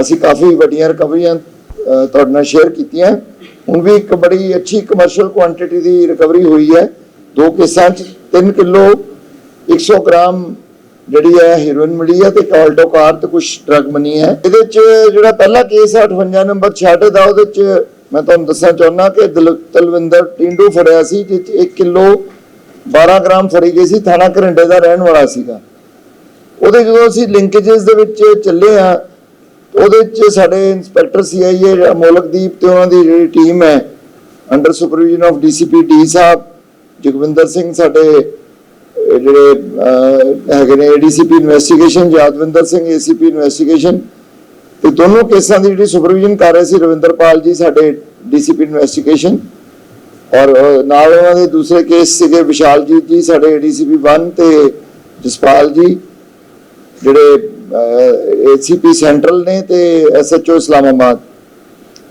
ਅਸੀਂ ਕਾਫੀ ਵੱਡੀਆਂ ਰਿਕਵਰੀਆਂ ਤੁਹਾਡੇ ਨਾਲ ਸ਼ੇਅਰ ਕੀਤੀਆਂ। ਹੁਣ ਵੀ ਇੱਕ ਬੜੀ ਅੱਛੀ ਕਮਰਸ਼ੀਅਲ ਕੁਆਂਟੀਟੀ ਦੀ ਰਿਕਵਰੀ ਹੋਈ ਹੈ। ਦੋ ਕੇਸਾਂ 'ਚ 3 ਕਿਲੋ 100 ਗ੍ਰਾਮ ਜਿਹੜੀ ਹੈ ਹੀਰੋਇਨ ਮਿਲੀ ਹੈ ਤੇ ਇੱਕ ਆਲਟੋ ਕਾਰ ਤੇ ਕੁਝ ਡਰਗ ਮਨੀ ਹੈ। ਇਹਦੇ 'ਚ ਜਿਹੜਾ ਪਹਿਲਾ ਕੇਸ ਹੈ 58 ਨੰਬਰ 66 ਦਾ, ਉਹਦੇ 'ਚ ਮੈਂ ਤੁਹਾਨੂੰ ਦੱਸਣਾ ਚਾਹੁੰਦਾ ਕਿ ਦਿਲ- ਤਲਵਿੰਦਰ ਟਿੰਡੂ ਫੜਿਆ ਸੀ, ਜਿਸ 'ਚ 1 ਕਿਲੋ 12 ਗ੍ਰਾਮ ਫੜੀ ਗਈ ਸੀ, ਥਾਣਾ ਘਰਿੰਡੇ ਦਾ ਰਹਿਣ ਵਾਲਾ ਸੀਗਾ। ਉਹਦੇ ਜਦੋਂ ਅਸੀਂ ਲਿੰਕੇजेस ਦੇ ਵਿੱਚ ਚੱਲੇ ਆ ਉਹਦੇ ਚ ਸਾਡੇ ਇੰਸਪੈਕਟਰ ਸੀਆਈਏ ਅਮੋਲਕਦੀਪ ਤੇ ਉਹਨਾਂ ਦੀ ਜਿਹੜੀ ਟੀਮ ਹੈ under supervision of DCP D ਸਾਹਿਬ, ਜਗਵਿੰਦਰ ਸਿੰਘ ਸਾਡੇ ਜਿਹੜੇ ਹੈਗੇ ਨੇ ADCP investigation Yadvinder Singh ACP investigation ਤੇ ਦੋਨੋਂ ਕੇਸਾਂ ਦੀ ਜਿਹੜੀ ਸੁਪਰਵਿਜ਼ਨ ਕਰ ਰਹੇ ਸੀ ਰਵਿੰਦਰਪਾਲ ਜੀ ਸਾਡੇ ਡੀਸੀਪੀ ਇਨਵੈਸਟੀਗੇਸ਼ਨ ਔਰ ਨਾਲ ਉਹਨਾਂ ਦੇ ਦੂਸਰੇ ਕੇਸ ਸੀਗੇ ਵਿਸ਼ਾਲਜੀਤ ਜੀ ਸਾਡੇ ਏਡੀਸੀਪੀ 1 ਤੇ ਜਸਪਾਲ ਜੀ, ਜਿਹੜੇ ਏਸੀਪੀ ਸੈਂਟਰਲ ਨੇ ਤੇ ਐਸਐਚਓ ਇਸਲਾਮਾਬਾਦ।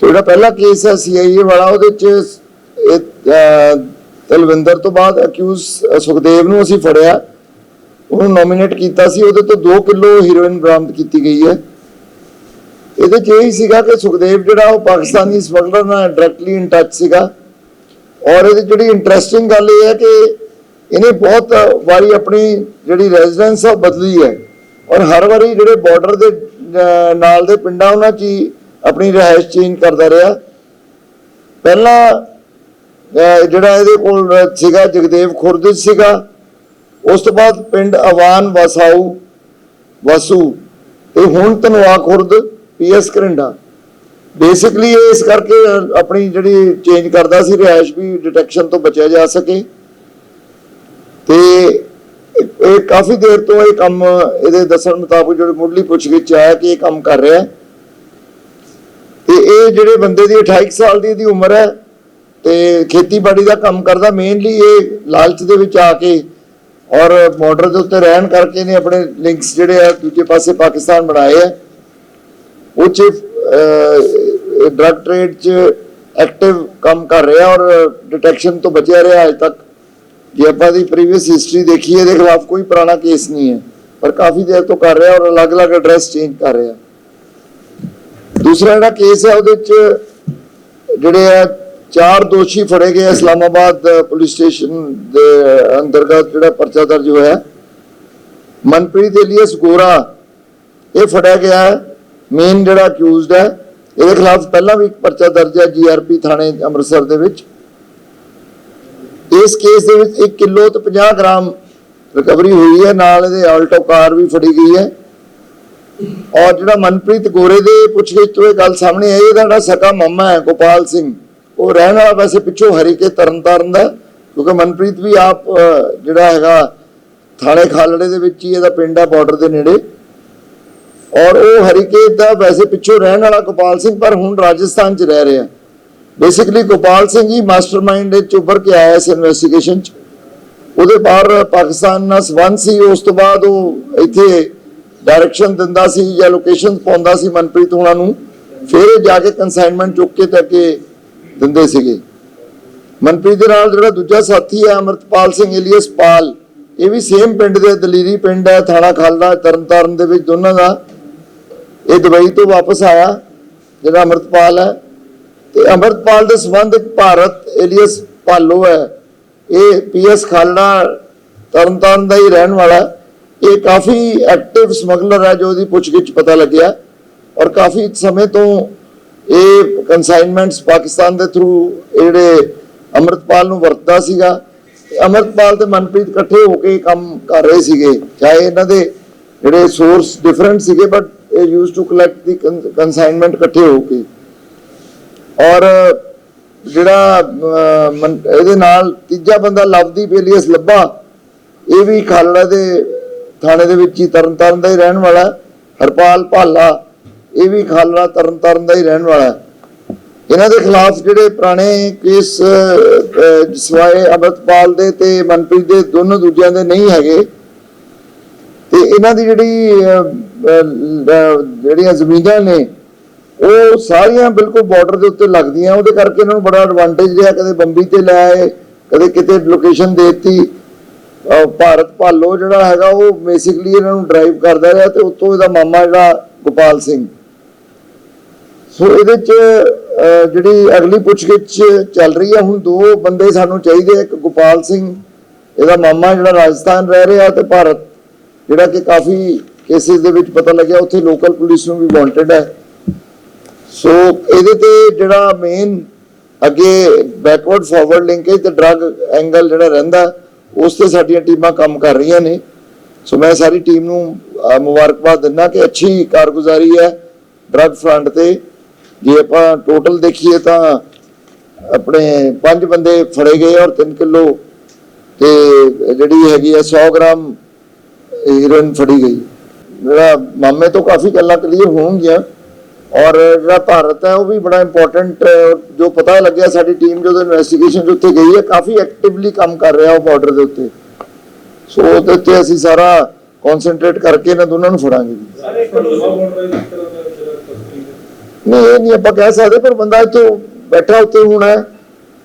ਤੇ ਜਿਹੜਾ ਪਹਿਲਾ ਕੇਸ ਹੈ ਸੀਆਈਏ ਵਾਲਾ, ਉਹਦੇ ਚ ਤਲਵਿੰਦਰ ਤੋਂ ਬਾਅਦ ਅਕਿਊਜ਼ ਸੁਖਦੇਵ ਨੂੰ ਅਸੀਂ ਫੜਿਆ। ਉਹਨੂੰ ਨੋਮੀਨੇਟ ਕੀਤਾ ਸੀ, ਉਹਦੇ ਤੋਂ 2 ਕਿਲੋ ਹੀਰੋਇਨ ਬਰਾਮਦ ਕੀਤੀ ਗਈ ਹੈ। ਇਹਦੇ ਚ ਇਹ ਹੀ ਸੀਗਾ ਕਿ ਸੁਖਦੇਵ ਜਿਹੜਾ ਉਹ ਪਾਕਿਸਤਾਨੀ ਸਮਗਲਰ ਨਾਲ ਡਾਇਰੈਕਟਲੀ ਇਨ ਟੱਚ ਸੀਗਾ। ਔਰ ਇਹਦੀ ਜਿਹੜੀ ਇੰਟਰਸਟਿੰਗ ਗੱਲ ਇਹ ਹੈ ਕਿ ਇਹਨੇ ਬਹੁਤ ਵਾਰੀ ਆਪਣੀ ਜਿਹੜੀ ਰੈਜ਼ੀਡੈਂਸ ਆ ਉਹ ਬਦਲੀ ਹੈ। ਔਰ ਹਰ ਵਾਰੀ ਜਿਹੜੇ ਬਾਰਡਰ ਦੇ ਨਾਲ ਦੇ ਪਿੰਡਾਂ ਉਹਨਾਂ 'ਚ ਹੀ ਆਪਣੀ ਰਿਹਾਇਸ਼ ਚੇਂਜ ਕਰਦਾ ਰਿਹਾ। ਪਹਿਲਾਂ ਜਿਹੜਾ ਇਹਦੇ ਕੋਲ ਸੀਗਾ ਜਗਦੇਵ ਖੁਰਦ 'ਚ ਸੀਗਾ। ਉਸ ਤੋਂ ਬਾਅਦ ਪਿੰਡ ਅਵਾਨ ਵਸਾਊ, ਵਸੂ ਤੇ ਹੁਣ ਧਨਵਾ ਖੁਰਦ ਪੀਐਸ ਕਰਿੰਡਾ। ਬੇਸਿਕਲੀ ਇਹ ਇਸ ਕਰਕੇ ਆਪਣੀ ਜਿਹੜੀ ਚੇਂਜ ਕਰਦਾ ਸੀ, ਰਿਹਾਇਸ਼ ਵੀ ਡਿਟੈਕਸ਼ਨ ਤੋਂ ਬਚਿਆ ਜਾ ਸਕੇ। ਤੇ ਇਹ ਕਾਫੀ ਦੇਰ ਤੋਂ ਇਹ ਕੰਮ, ਇਹਦੇ ਦੱਸਣ ਮੁਤਾਬਕ ਜਿਹੜੇ ਮੁੱਢਲੀ ਪੁੱਛਗਿੱਛ ਆਇਆ ਕਿ ਇਹ ਕੰਮ ਕਰ ਰਿਹਾ ਹੈ। ਤੇ ਇਹ ਜਿਹੜੇ ਬੰਦੇ ਦੀ 28 ਸਾਲ ਦੀ ਇਹਦੀ ਉਮਰ ਹੈ ਤੇ ਖੇਤੀਬਾੜੀ ਦਾ ਕੰਮ ਕਰਦਾ ਮੇਨਲੀ ਇਹ ਲਾਲਚ ਦੇ ਵਿੱਚ ਆ ਕੇ ਔਰ ਬਾਰਡਰ ਦੇ ਉੱਤੇ ਰਹਿਣ ਕਰਕੇ ਨੇ ਆਪਣੇ ਲਿੰਕਸ ਜਿਹੜੇ ਆ ਦੂਜੇ ਪਾਸੇ ਪਾਕਿਸਤਾਨ ਬਣਾਏ ਆ ਉਹ ਚ ਡਰਗ ਟ੍ਰੇਡ ਚ ਐਕਟਿਵ ਕੰਮ ਕਰ ਰਿਹਾ ਔਰ ਡਿਟੈਕਸ਼ਨ ਤੋਂ ਬਚਿਆ ਰਿਹਾ ਅਜੇ ਤੱਕ ਜੇ ਆਪਾਂ ਦੀ ਪ੍ਰੀਵੀਅਸ ਹਿਸਟਰੀ ਦੇਖੀਏ, ਇਹਦੇ ਖਿਲਾਫ ਕੋਈ ਪੁਰਾਣਾ ਕੇਸ ਨਹੀਂ ਹੈ। ਪਰ ਕਾਫੀ ਦੇਰ ਤੋਂ ਕਰ ਰਿਹਾ ਔਰ ਅਲੱਗ-ਅਲੱਗ ਐਡਰੈਸ ਚੇਂਜ ਕਰ ਰਿਹਾ। ਦੂਸਰਾ ਜਿਹੜਾ ਕੇਸ ਹੈ, ਉਹਦੇ ਚ ਜਿਹੜੇ ਆ, ਚਾਰ ਦੋਸ਼ੀ ਫੜੇ ਗਏ ਇਸਲਾਮਾਬਾਦ ਪੁਲਿਸ ਸਟੇਸ਼ਨ ਦੇ ਅੰਤਰਗਤ ਜਿਹੜਾ ਪਰਚਾ ਦਰਜ ਹੋਇਆ। ਮਨਪ੍ਰੀਤ ਏਲੀਅਸ ਗੋਰਾ, ਇਹ ਫੜਿਆ ਗਿਆ ਹੈ। ਮੇਨ ਜਿਹੜਾ ਅਕਿਊਜ਼ਡ ਹੈ, ਇਹਦੇ ਖਿਲਾਫ ਪਹਿਲਾਂ ਵੀ ਇੱਕ ਪਰਚਾ ਦਰਜ ਹੈ ਜੀਆਰਪੀ ਥਾਣੇ ਅੰਮ੍ਰਿਤਸਰ ਦੇ ਵਿੱਚ। ਇਸ ਕੇਸ ਦੇ ਵਿੱਚ 1 ਕਿਲੋ ਤੇ 50 ਗ੍ਰਾਮ ਰਿਕਵਰੀ ਹੋਈ ਹੈ, ਨਾਲ ਇਹਦੇ ਆਲਟੋ ਕਾਰ ਵੀ ਫੜੀ ਗਈ ਹੈ। ਔਰ ਜਿਹੜਾ ਮਨਪ੍ਰੀਤ ਗੋਰੇ ਦੇ ਪੁੱਛਗਿੱਛ ਤੋਂ ਇਹ ਗੱਲ ਸਾਹਮਣੇ ਆਈ, ਇਹਦਾ ਜਿਹੜਾ ਸਕਾ ਮਾਮਾ ਹੈ, ਗੋਪਾਲ ਸਿੰਘ, ਉਹ ਰਹਿਣ ਵਾਲਾ ਵੈਸੇ ਪਿੱਛੋਂ ਹਰੀਕੇ ਤਰਨਤਾਰਨ ਦਾ, ਕਿਉਂਕਿ ਮਨਪ੍ਰੀਤ ਵੀ ਆਪ ਜਿਹੜਾ ਹੈਗਾ ਥਾਣੇ ਖਾਲੜੇ ਦੇ ਵਿੱਚ ਹੀ ਇਹਦਾ ਪਿੰਡ ਆ ਬਾਰਡਰ ਦੇ ਨੇੜੇ। ਔਰ ਉਹ ਹਰੀਕੇ ਦਾ ਵੈਸੇ ਪਿੱਛੋਂ ਰਹਿਣ ਵਾਲਾ ਗੋਪਾਲ ਸਿੰਘ, ਪਰ ਹੁਣ ਰਾਜਸਥਾਨ 'ਚ ਰਹਿ ਰਿਹਾ। ਬੇਸਿਕਲੀ ਗੋਪਾਲ ਸਿੰਘ ਹੀ ਮਾਸਟਰਮਾਈਂਡ ਵਿੱਚ ਉੱਭਰ ਕੇ ਆਇਆ ਇਸ ਇਨਵੈਸਟੀਗੇਸ਼ਨ 'ਚ। ਉਹਦੇ ਬਾਹਰ ਪਾਕਿਸਤਾਨ ਨਾਲ ਸੰਬੰਧ ਸੀ, ਉਸ ਤੋਂ ਬਾਅਦ ਉਹ ਇੱਥੇ ਡਾਇਰੈਕਸ਼ਨ ਦਿੰਦਾ ਸੀ ਜਾਂ ਲੋਕੇਸ਼ਨ ਪਾਉਂਦਾ ਸੀ ਮਨਪ੍ਰੀਤ ਹੋਣਾ ਨੂੰ। ਫਿਰ ਜਾ ਕੇ ਕਨਸਾਈਨਮੈਂਟ ਚੁੱਕ ਕੇ ਤੇ ਅੱਗੇ ਦਿੰਦੇ ਸੀਗੇ। ਮਨਪ੍ਰੀਤ ਦੇ ਨਾਲ ਜਿਹੜਾ ਦੂਜਾ ਸਾਥੀ ਹੈ, ਅਮਰਤਪਾਲ ਸਿੰਘ ਏਲੀਅਸ ਪਾਲ, ਇਹ ਵੀ ਸੇਮ ਪਿੰਡ ਦੇ ਦਲੀਰੀ ਪਿੰਡ ਹੈ, ਥਾਣਾ ਖਾਲੜਾ ਤਰਨਤਾਰਨ ਦੇ ਵਿੱਚ ਦੋਨਾਂ ਦਾ। ਇਹ ਦੁਬਈ ਤੋਂ ਵਾਪਸ ਆਇਆ, ਜਿਹੜਾ ਅਮਰਤਪਾਲ ਹੈ। ਤੇ ਅਮਰਤਪਾਲ ਦੇ ਸੰਬੰਧ ਭਾਰਤ ਏਲੀਅਸ ਭਾਲੋ ਹੈ। ਇਹ ਪੀਐਸ ਖਾਲੜਾ ਤਰਨਤਾਰਨ ਦਾ ਹੀ ਰਹਿਣ ਵਾਲਾ ਇਹ ਕਾਫੀ ਐਕਟਿਵ ਸਮਗਲਰ ਹੈ ਜੋ ਉਹਦੀ ਪੁੱਛਗਿੱਛ ਪਤਾ ਲੱਗਿਆ। ਔਰ ਕਾਫੀ ਸਮੇਂ ਤੋਂ ਇਹ ਕਨਸਾਈਨਮੈਂਟਸ ਪਾਕਿਸਤਾਨ ਦੇ ਥਰੂ ਜਿਹੜੇ ਅਮਰਤਪਾਲ ਨੂੰ ਵਰਤਦਾ ਸੀਗਾ। ਅਮਰਤਪਾਲ ਤੇ ਮਨਪ੍ਰੀਤ ਇਕੱਠੇ ਹੋ ਕੇ ਕੰਮ ਕਰ ਰਹੇ ਸੀਗੇ। ਚਾਹੇ ਇਹਨਾਂ ਦੇ ਜਿਹੜੇ ਸੋਰਸ ਡਿਫਰੈਂਟ ਸੀਗੇ but use to collect the consignment ਇਕੱਠੇ ਹੋ ਕੇ। ਔਰ ਜਿਹੜਾ ਇਹਦੇ ਨਾਲ ਤੀਜਾ ਬੰਦਾ ਲਵਦੀਪ ਏਲੀਅਸ ਲੱਭਾ ਇਹ ਵੀ ਖਾਲੜਾ ਦੇ ਥਾਣੇ ਦੇ ਵਿੱਚ ਹੀ ਤਰਨਤਾਰਨ ਦਾ ਹੀ ਰਹਿਣ ਵਾਲਾ ਹਰਪਾਲ ਭਾਲਾ ਇਹ ਵੀ ਖਾਲੜਾ ਤਰਨਤਾਰਨ ਦਾ ਹੀ ਰਹਿਣ ਵਾਲਾ। ਇਹਨਾਂ ਦੇ ਖਿਲਾਫ ਜਿਹੜੇ ਪੁਰਾਣੇ ਕੇਸ ਅਹ, ਅਹ, ਅਮਰਤਪਾਲ ਦੇ ਤੇ ਮਨਪ੍ਰੀਤ ਦੇ ਦੋਨੋਂ ਦੂਜਿਆਂ ਦੇ ਨਹੀਂ ਹੈਗੇ। ਤੇ ਇਹਨਾਂ ਦੀ ਜਿਹੜੀ ਜਿਹੜੀਆਂ ਜ਼ਮੀਨਾਂ ਨੇ ਉਹ ਸਾਰੀਆਂ ਬਿਲਕੁਲ ਬਾਰਡਰ ਦੇ ਉੱਤੇ ਲੱਗਦੀਆਂ ਉਹਦੇ ਕਰਕੇ ਇਹਨਾਂ ਨੂੰ ਬੜਾ ਐਡਵਾਂਟੇਜ ਰਿਹਾ ਕਦੇ ਬੰਬੀ ਤੇ ਲੈ ਆਏ ਕਦੇ ਕਿਤੇ ਲੋਕੇਸ਼ਨ ਦੇਤੀ। ਭਾਰਤ ਭਾਲੋ ਜਿਹੜਾ ਹੈਗਾ ਉਹ ਬੇਸਿਕਲੀ ਇਹਨਾਂ ਨੂੰ ਡਰਾਈਵ ਕਰਦਾ ਰਿਹਾ ਤੇ ਉਤੋਂ ਇਹਦਾ ਮਾਮਾ ਜਿਹੜਾ ਗੋਪਾਲ ਸਿੰਘ। ਸੋ ਇਹਦੇ ਚ ਜਿਹੜੀ ਅਗਲੀ ਪੁੱਛਗਿੱਛ ਚੱਲ ਰਹੀ ਹੈ ਹੁਣ ਦੋ ਬੰਦੇ ਸਾਨੂੰ ਚਾਹੀਦੇ ਆ, ਇੱਕ ਗੋਪਾਲ ਸਿੰਘ ਇਹਦਾ ਮਾਮਾ ਜਿਹੜਾ ਰਾਜਸਥਾਨ ਰਹਿ ਰਿਹਾ ਤੇ ਭਾਰਤ ਜਿਹੜਾ ਕਿ ਕਾਫੀ ਕੇਸਿਸ ਦੇ ਵਿੱਚ ਪਤਾ ਲੱਗਿਆ ਉੱਥੇ ਲੋਕਲ ਪੁਲਿਸ ਨੂੰ ਵੀ ਵਾਂਟਡ ਹੈ। ਸੋ ਇਹਦੇ ਤੇ ਜਿਹੜਾ ਮੇਨ ਅੱਗੇ ਬੈਕਵਰਡ ਫਾਰਵਰਡ ਲਿੰਕੇਜ ਤੇ ਡਰੱਗ ਐਂਗਲ ਜਿਹੜਾ ਰਹਿੰਦਾ, ਉਸ ਤੇ ਸਾਡੀਆਂ ਟੀਮਾਂ ਕੰਮ ਕਰ ਰਹੀਆਂ ਨੇ। ਸੋ ਮੈਂ ਸਾਰੀ ਟੀਮ ਨੂੰ ਮੁਬਾਰਕਬਾਦ ਦਿੰਦਾ ਕਿ ਅੱਛੀ ਕਾਰਗੁਜ਼ਾਰੀ ਹੈ ਡਰੱਗ ਫਰੰਟ ਤੇ। ਜੇ ਆਪਾਂ ਟੋਟਲ ਦੇਖੀਏ ਤਾਂ ਆਪਣੇ ਪੰਜ ਬੰਦੇ ਫੜੇ ਗਏ ਔਰ 3 ਕਿਲੋ ਤੇ ਜਿਹੜੀ ਹੈਗੀ ਹੈ 100 ਗ੍ਰਾਮ ਹੀਰੋਇਨ ਫੜੀ ਗਈ। ਜਿਹੜਾ ਮਾਮੇ ਤੋਂ ਕਾਫੀ ਗੱਲਾਂ ਕਲੀਅਰ ਹੋਣਗੀਆਂ। ਔਰ ਜਿਹੜਾ ਭਾਰਤ ਹੈ, ਉਹ ਵੀ ਬੜਾ ਇੰਪੋਰਟੈਂਟ ਜੋ ਪਤਾ ਲੱਗਿਆ ਸਾਡੀ ਟੀਮ ਜਦੋਂ ਇਨਵੈਸਟੀਗੇਸ਼ਨ ਉੱਤੇ ਗਈ ਹੈ, ਕਾਫੀ ਐਕਟਿਵਲੀ ਕੰਮ ਕਰ ਰਿਹਾ ਉਹ ਬਾਰਡਰ ਦੇ ਉੱਤੇ। ਸੋ ਉਹਦੇ ਉੱਤੇ ਅਸੀਂ ਸਾਰਾ ਕਨਸੈਂਟਰੇਟ ਕਰਕੇ ਇਹਨਾਂ ਦੋਨਾਂ ਨੂੰ ਫੜਾਂਗੇ। ਨਹੀਂ, ਇਹ ਨਹੀਂ ਆਪਾਂ ਕਹਿ ਸਕਦੇ, ਪਰ ਬੰਦਾ ਇੱਥੋਂ ਬੈਠਾ ਉੱਤੇ ਹੋਣਾ ਹੈ।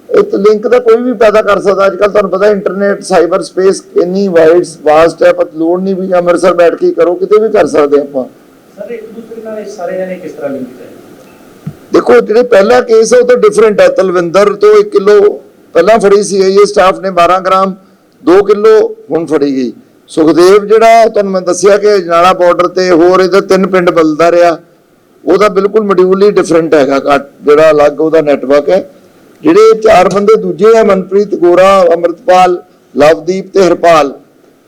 ਇੱਕ ਲਿੰਕ ਦਾ ਕੋਈ ਵੀ ਪੈਦਾ ਕਰ ਸਕਦਾ। ਅੱਜ ਕੱਲ ਤੁਹਾਨੂੰ ਪਤਾ ਇੰਟਰਨੈਟ ਸਾਈਬਰ ਸਪੇਸ ਇੰਨੀ ਵਾਈਡ ਵਾਸਟ ਹੈ ਪਰ ਲੋੜ ਨਹੀਂ ਵੀ ਅੰਮ੍ਰਿਤਸਰ ਬੈਠ ਕੇ ਕਰੋ, ਕਿਤੇ ਵੀ ਕਰ ਸਕਦੇ ਆਪਾਂ। ਸਰ, ਇੱਕ ਦੂਸਰੇ ਨਾਲ ਇਹ ਸਾਰੇ ਜਣੇ ਕਿਸ ਤਰ੍ਹਾਂ ਲਿੰਕ ਹੈ ਦੇਖੋ, ਜਿਹੜੇ ਪਹਿਲਾ ਕੇਸ ਹੈ ਉਹ ਤਾਂ ਡਿਫਰੈਂਟ ਹੈ ਤਲਵਿੰਦਰ ਤੋਂ 1 ਕਿਲੋ ਪਹਿਲਾਂ ਫੜੀ ਸੀ, ਇਹ ਸਟਾਫ ਨੇ 12 ਗ੍ਰਾਮ 2 ਕਿਲੋ ਹੁਣ ਫੜੀ ਗਈ। ਸੁਖਦੇਵ ਜਿਹੜਾ, ਤੁਹਾਨੂੰ ਮੈਂ ਦੱਸਿਆ ਕਿ ਜਨਾਲਾ ਬਾਰਡਰ ਤੇ ਹੋਰ ਇਹਦੇ ਤਿੰਨ ਪਿੰਡ ਬਲਦਾ ਰਿਹਾ। ਉਹਦਾ ਬਿਲਕੁਲ ਮੋਡਿਊਲ ਹੀ ਡਿਫਰੈਂਟ ਹੈਗਾ, ਘੱਟ- ਜਿਹੜਾ ਅਲੱਗ ਉਹਦਾ ਨੈਟਵਰਕ ਹੈ। ਜਿਹੜੇ ਚਾਰ ਬੰਦੇ ਦੂਜੇ ਆ, ਮਨਪ੍ਰੀਤ ਗੋਰਾ, ਅਮਰਤਪਾਲ, ਲਵਦੀਪ ਤੇ ਹਰਪਾਲ,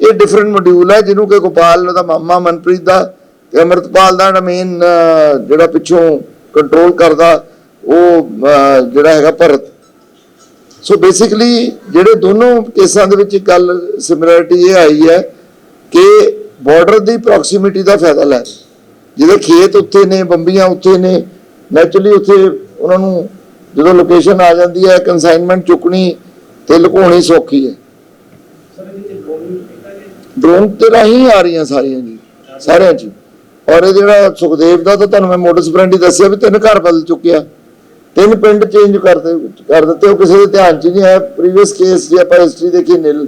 ਇਹ ਡਿਫਰੈਂਟ ਮੋਡਿਊਲ ਹੈ ਜਿਹਨੂੰ ਕਿ ਗੋਪਾਲ ਉਹਦਾ ਮਾਮਾ, ਮਨਪ੍ਰੀਤ ਦਾ ਅਮਰਤਪਾਲ ਦਾ ਮੇਨ ਜਿਹੜਾ ਪਿੱਛੋਂ ਕੰਟਰੋਲ ਕਰਦਾ ਉਹ ਜਿਹੜਾ ਹੈਗਾ ਭਰਤ। ਸੋ ਬੇਸਿਕਲੀ ਜਿਹੜੇ ਦੋਨੋਂ ਕੇਸਾਂ ਦੇ ਵਿੱਚ ਗੱਲ ਸਿਮਿਲਰਿਟੀ ਇਹ ਆਈ ਹੈ ਕਿ ਬਾਰਡਰ ਦੀ ਪ੍ਰੋਕਸੀਮਿਟੀ ਦਾ ਫਾਇਦਾ ਲੈ। ਜਿਹਦੇ ਖੇਤ ਉੱਥੇ ਨੇ ਬੰਬੀਆਂ ਉੱਥੇ ਨੇ ਨੈਚੁਰਲੀ ਉੱਥੇ ਉਹਨਾਂ ਨੂੰ ਜਦੋਂ ਲੋਕੇਸ਼ਨ ਆ ਜਾਂਦੀ ਹੈ ਕਨਸਾਈਨਮੈਂਟ ਚੁੱਕਣੀ ਤੇ ਲੁਕਾਉਣੀ ਸੌਖੀ ਹੈ। ਡਰੋਨ ਤੇ ਰਾਹੀਂ ਆ ਰਹੀਆਂ ਸਾਰੀਆਂ ਜੀ ਸਾਰਿਆਂ 'ਚ ਔਰ ਇਹ ਜਿਹੜਾ ਸੁਖਦੇਵ ਦਾ ਤਾਂ ਤੁਹਾਨੂੰ ਮੈਂ ਮੋਟਰ ਸਪਰੈਂਡੀ ਦੱਸਿਆ ਵੀ ਤਿੰਨ ਘਰ ਬਦਲ ਚੁੱਕਿਆ ਤਿੰਨ ਪਿੰਡ ਚੇਂਜ ਕਰ ਦੇ ਕਰ ਦਿੱਤੇ ਉਹ ਕਿਸੇ ਦੇ ਧਿਆਨ 'ਚ ਨਹੀਂ ਆਇਆ। ਪ੍ਰੀਵੀਅਸ ਕੇਸ ਜੇ ਆਪਾਂ ਹਿਸਟਰੀ ਦੇਖੀ ਨਿਲ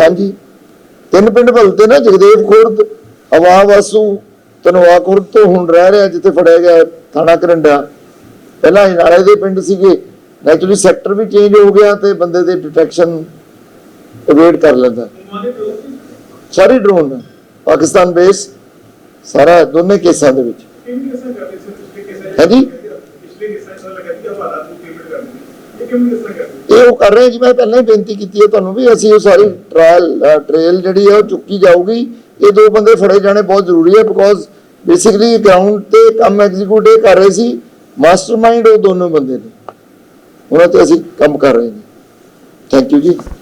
ਹਾਂਜੀ। ਤਿੰਨ ਪਿੰਡ ਬਦਲਤੇ ਨਾ ਜਗਦੇਵ ਖੁਰਦ ਅਵਾ ਵਾਸੂ ਤਨਵਾ ਖੁਰਦ ਤੋਂ ਹੁਣ ਰਹਿ ਰਿਹਾ ਜਿੱਥੇ ਫੜਿਆ ਗਿਆ ਥਾਣਾ ਕਰੰਡਾ। ਪਹਿਲਾਂ ਨਾਲੇ ਦੇ ਪਿੰਡ ਸੀਗੇ। ਨੈਚੁਰਲੀ ਸੈਕਟਰ ਵੀ ਚੇਂਜ ਹੋ ਗਿਆ ਤੇ ਬੰਦੇ ਦੇ ਡਿਟੈਕਸ਼ਨ ਅਵੇਟ ਕਰ ਲੈਂਦਾ। ਸਾਰੀ ਡਰੋਨ ਪਾਕਿਸਤਾਨ ਬੇਸ ਸਾਰਾ ਦੋਨੇ ਕੇਸਾਂ ਦੇ ਵਿੱਚ। ਹਾਂਜੀ? ਇਹ ਉਹ ਕਰ ਰਹੇ ਜੀ ਮੈਂ ਪਹਿਲਾਂ ਹੀ ਬੇਨਤੀ ਕੀਤੀ ਹੈ ਤੁਹਾਨੂੰ ਵੀ ਅਸੀਂ ਉਹ ਸਾਰੀ ਟ੍ਰਾਇਲ ਟ੍ਰੇਲ ਜਿਹੜੀ ਹੈ ਉਹ ਚੁੱਕੀ ਜਾਊਗੀ। ਇਹ ਦੋ ਬੰਦੇ ਫੜੇ ਜਾਣੇ ਬਹੁਤ ਜ਼ਰੂਰੀ ਹੈ ਬਿਕੋਜ਼ ਬੇਸਿਕਲੀ ਗਰਾਊਂਡ ਤੇ ਕੰਮ ਐਗਜ਼ੀਕਿਊਟ ਇਹ ਕਰ ਰਹੇ ਸੀ ਮਾਸਟਰਮਾਈਂਡ ਉਹ ਦੋਨੋਂ ਬੰਦੇ ਨੇ। ਉਹਨਾਂ ਤੇ ਅਸੀਂ ਕੰਮ ਕਰ ਰਹੇ ਹਾਂ। ਥੈਂਕ ਯੂ ਜੀ।